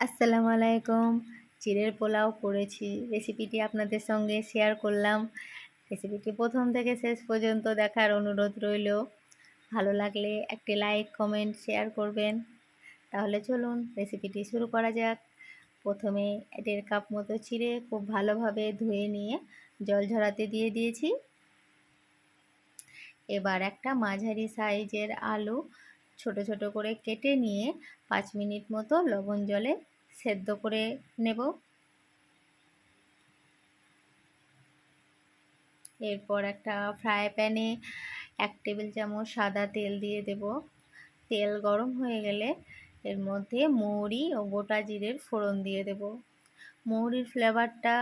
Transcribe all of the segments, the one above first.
আসসালামু আলাইকুম। চিড়ের পোলাও করেছি। রেসিপিটি আপনাদের সঙ্গে শেয়ার করলাম। রেসিপিটি প্রথম থেকে শেষ পর্যন্ত দেখার অনুরোধ রইল। ভালো লাগলে একটি লাইক, কমেন্ট, শেয়ার করবেন। তাহলে চলুন রেসিপিটি শুরু করা যাক। প্রথমে দেড় কাপ মতো চিড়ে খুব ভালোভাবে ধুয়ে নিয়ে জল ঝরাতে দিয়ে দিয়েছি। এবার একটা মাঝারি সাইজের আলু ছোট ছোট করে কেটে নিয়ে পাঁচ মিনিট মতো লবণ জলে সেদ্ধ করে নেব। এরপর একটা ফ্রাই প্যানে এক টেবিল চামচ সাদা তেল দিয়ে দেব। তেল গরম হয়ে গেলে এর মধ্যে মৌরি ও গোটা জিরের ফোড়ন দিয়ে দেব। মৌরির ফ্লেভারটা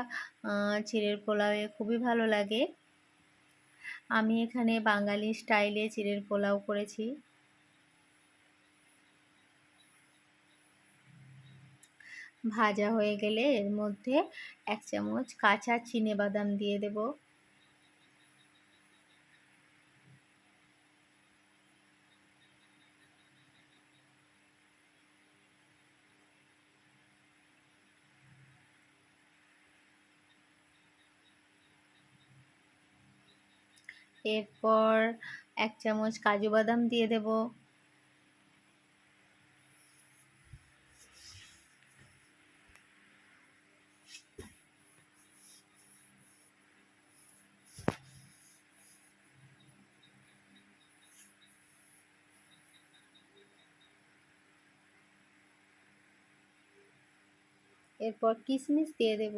চিড়ের পোলাওয়ে খুবই ভালো লাগে। আমি এখানে বাঙালি স্টাইলে চিড়ের পোলাও করেছি। ভাজা হয়ে গেলে এর মধ্যে এক চামচ কাঁচা চিনে বাদাম দিয়ে দেব। এরপর এক চামচ কাজু বাদাম দিয়ে দেব। এরপর কিশমিশ দিয়ে দেব।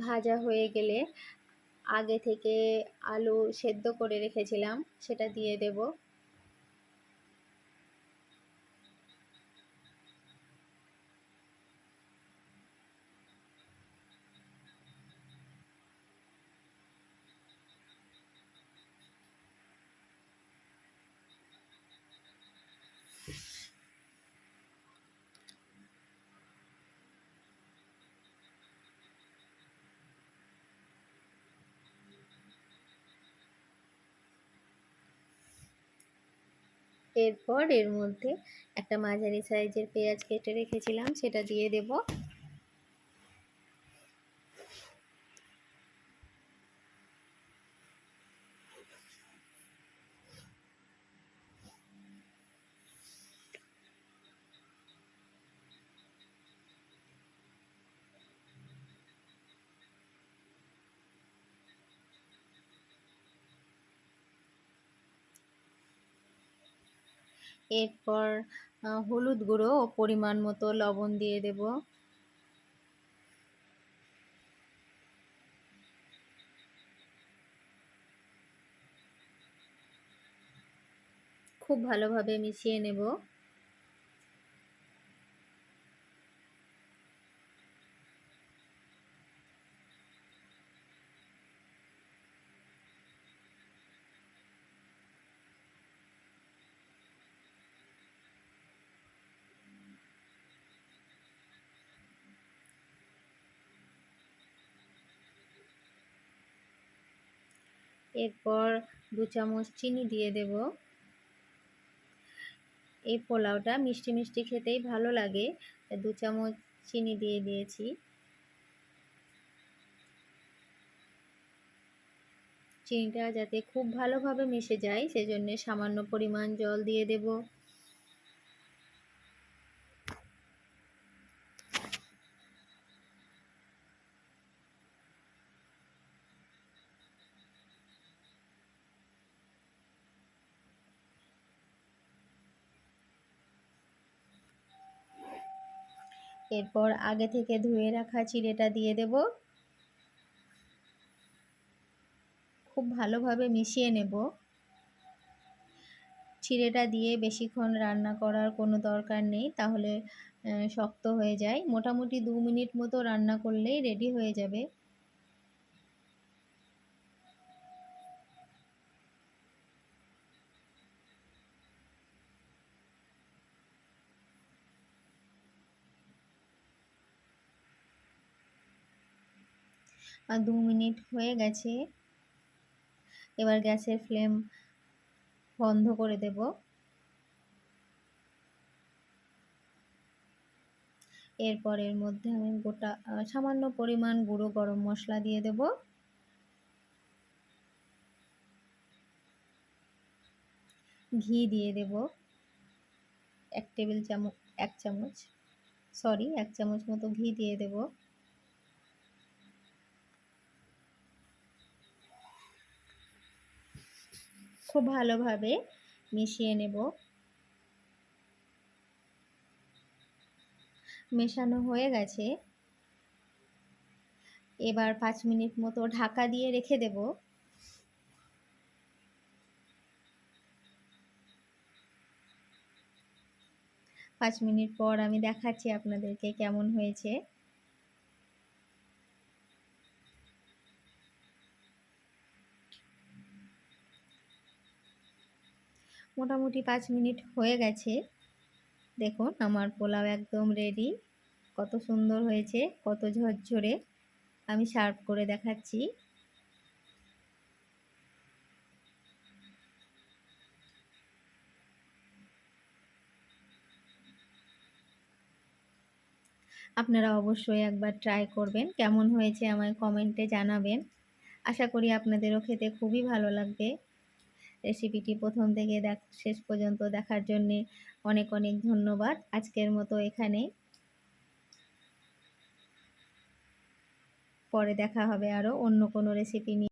ভাজা হয়ে গেলে আগে থেকে আলু সেদ্ধ করে রেখেছিলাম, সেটা দিয়ে দেব। এরপর এর মধ্যে একটা মাঝারি সাইজের পেঁয়াজ কেটে রেখেছিলাম সেটা দিয়ে দেব। এরপর হলুদ গুঁড়ো ও পরিমাণ মতো লবণ দিয়ে দেব। খুব ভালোভাবে মিশিয়ে নেব। এরপর দু চামচ চিনি দিয়ে দেব। এই পোলাওটা মিষ্টি মিষ্টি খেতেই ভালো লাগে দু চামচ চিনি দিয়ে দিয়েছি। চিনিটা যাতে খুব ভালোভাবে মিশে যায়, সেজন্য সামান্য পরিমাণ জল দিয়ে দেব। এরপর আগে থেকে ধুয়ে রাখা চিড়েটা দিয়ে দেব। খুব ভালোভাবে মিশিয়ে নেব। চিড়েটা দিয়ে বেশিক্ষণ রান্না করার কোনো দরকার নেই, তাহলে শক্ত হয়ে যায়। মোটামুটি দু মিনিট মতো রান্না করলেই রেডি হয়ে যাবে। দু মিনিট হয়ে গেছে। এবার গ্যাসের ফ্লেম বন্ধ করে দেব। এরপর এর মধ্যে আমি গোটা সামান্য পরিমাণ গুঁড়ো গরম মশলা দিয়ে দেব। ঘি দিয়ে দেব। এক টেবিল চামচ, এক চামচ সরি এক চামচ মতো ঘি দিয়ে দেব। খুব ভালোভাবে মিশিয়ে নেব। মেশানো হয়ে গেছে। এবার পাঁচ মিনিট মতো ঢাকা দিয়ে রেখে দেব। পাঁচ মিনিট পর আমি দেখাচ্ছি আপনাদেরকে কেমন হয়েছে। মোটামুটি পাঁচ মিনিট হয়ে গেছে। দেখুন, আমার পোলাও একদম রেডি কত সুন্দর হয়েছে, কত ঝরঝরে। আমি সার্ভ করে দেখাচ্ছি। আপনারা অবশ্যই একবার ট্রাই করবেন। কেমন হয়েছে আমায় কমেন্টে জানাবেন। আশা করি আপনাদেরও খেতে খুবই ভালো লাগবে। রেসিপিটি প্রথম থেকে দেখ, শেষ পর্যন্ত দেখার জন্যে অনেক অনেক ধন্যবাদ আজকের মতো এখানে। পরে দেখা হবে আরও অন্য কোনো রেসিপি নিয়ে।